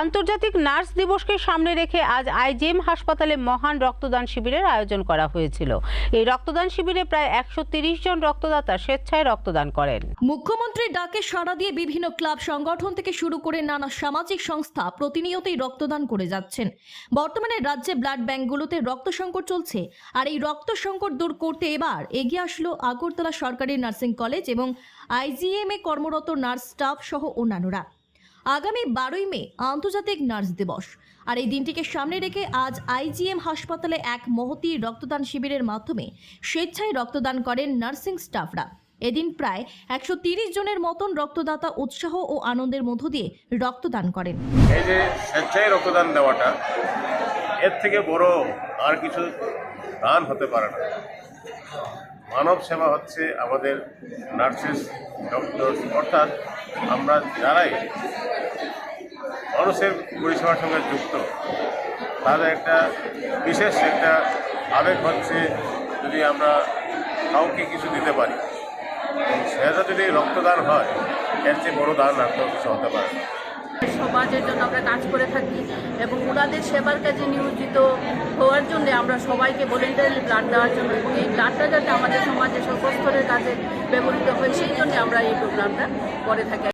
আন্তর্জাতিক নার্স দিবসকে সামনে রেখে আজ আইজিএম হাসপাতালে মহান রক্তদান শিবিরের আয়োজন করা হয়েছিল। এই রক্তদান শিবিরে প্রায় একশো জন রক্তদাতা স্বেচ্ছায় রক্তদান করেন। মুখ্যমন্ত্রীর ডাকে সাড়া দিয়ে বিভিন্ন ক্লাব সংগঠন থেকে শুরু করে নানা সামাজিক সংস্থা প্রতিনিয়তই রক্তদান করে যাচ্ছেন। বর্তমানে রাজ্যে ব্লাড ব্যাঙ্কগুলোতে রক্ত সংকট চলছে আর এই রক্ত সংকট দূর করতে এবার এগিয়ে আসলো আগরতলা সরকারি নার্সিং কলেজ এবং আইজিএম এ কর্মরত নার্স স্টাফ সহ অন্যান্যরা। আগামী বারোই মে আন্তর্জাতিক নার্স দিবস। আর এই দিনটিকে সামনে রেখে আজ আইজিএম হাসপাতালে এক মহতি রক্তদান শিবিরের মাধ্যমে স্বেচ্ছায় রক্তদান করেন নার্সিং স্টাফরা। এদিন প্রায় একশো তিরিশ জনের মতন রক্তদাতা উৎসাহ ও আনন্দের মধ্য দিয়ে রক্তদান করেন। এই যে স্বেচ্ছায় রক্তদান দেওয়াটা, এর থেকে বড় আর কিছু দান হতে পারে না। মানব সেবা হচ্ছে আমাদের নার্সেস ডক্টর অর্থাৎ আমরা যারাই মানুষের পরিষেবার সঙ্গে যুক্ত, তাদের একটা বিশেষ একটা আবেগ হচ্ছে যদি আমরা কাউকে কিছু দিতে পারি। সেটা যদি রক্তদান হয়, এর চেয়ে বড় দান আর কিছু হতে পারে না। সমাজের জন্য আমরা কাজ করে থাকি এবং ওনাদের সেবার কাজে নিয়োজিত হওয়ার জন্য আমরা সবাইকে ভলেন্টারি ব্লাড দেওয়ার জন্য এবং এই ব্লাডটা যাতে আমাদের সমাজে সর্বস্তরের কাজে ব্যবহৃত হয়, সেই জন্য আমরা এই প্রোগ্রামটা করে থাকি।